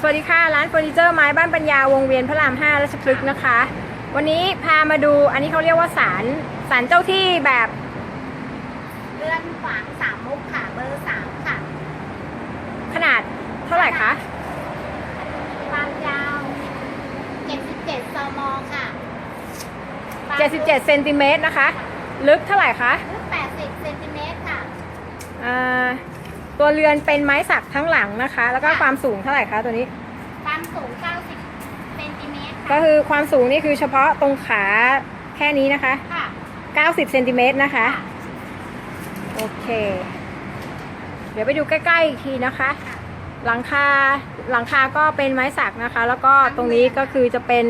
สวัสดีค่ะ ร้านเฟอร์นิเจอร์ไม้บ้านปัญญาวงเวียนพระราม5ราชพฤกษ์นะคะ วันนี้พามาดูอันนี้เขาเรียกว่าศาลศาลเจ้าที่แบบเลื่อนขวางสามมุกค่ะเบอร์สามค่ะ ขนาดเท่าไหร่คะ ความยาว 77ซมค่ะ77เซนติเมตรนะคะ ลึกเท่าไหร่คะลึก80เซนติเมตรค่ะ อ่า ตัวเรือนเป็นไม้สักทั้งหลังนะคะ แล้วก็ความสูงเท่าไหร่คะตัวนี้ ความสูง 90เซนติเมตรก็ค่ะคือความสูงนี่คือเฉพาะตรงขาแค่นี้นะคะ ค่ะ90เซนติเมตรนะคะ โอเค เดี๋ยวไปดูใกล้ๆอีกทีนะคะหลังคาหลังคาก็เป็นไม้สักนะคะ แล้วก็ตรงนี้ก็คือจะเป็น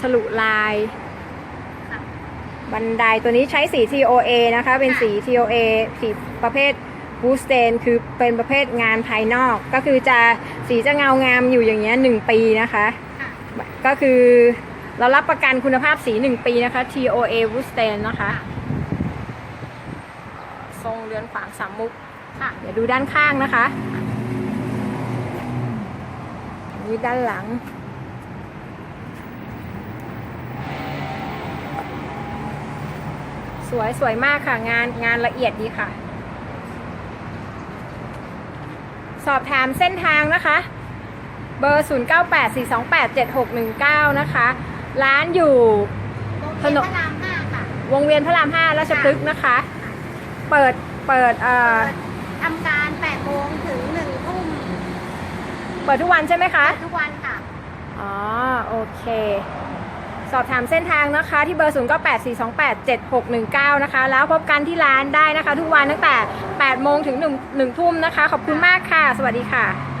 ฉลุลาย ค่ะบันไดตัวนี้ใช้สี TOA นะคะ เป็นสี TOA สีประเภท บูสเตนคือเป็นประเภทงานภายนอก ก็คือจะสีจะเงางามอยู่อย่างเงี้ยหนึ่งปีนะคะค่ะก็คือเรารับประกันคุณภาพสี1ปีนะคะ TOA w o o d s t a n นะคะ ทรงเรือนขวางสามมุกค่ะ เดี๋ยวดูด้านข้างนะคะอันนี้ด้านหลัง สวยสวยมากค่ะ งานงานละเอียดดีค่ะ สอบถามเส้นทางนะคะ เบอร์ 0984287619 นะคะ ร้านอยู่วงเวียนพระราม5ค่ะวงเวียนพระราม5ราชพฤกษ์นะคะ เปิดเปิดเอ่อทำการ8โมงถึง1ทุ่มเปิดทุกวันใช่ไหมคะ ทุกวันค่ะ อ๋อ โอเค สอบถามเส้นทางนะคะที่เบอร์ 0 9 8 4 2 8 7 6 1 9 นะคะ แล้วพบกันที่ร้านได้นะคะ ทุกวันตั้งแต่ 8 โมงถึง 1 1ทุ่มนะคะ ขอบคุณมากค่ะ สวัสดีค่ะ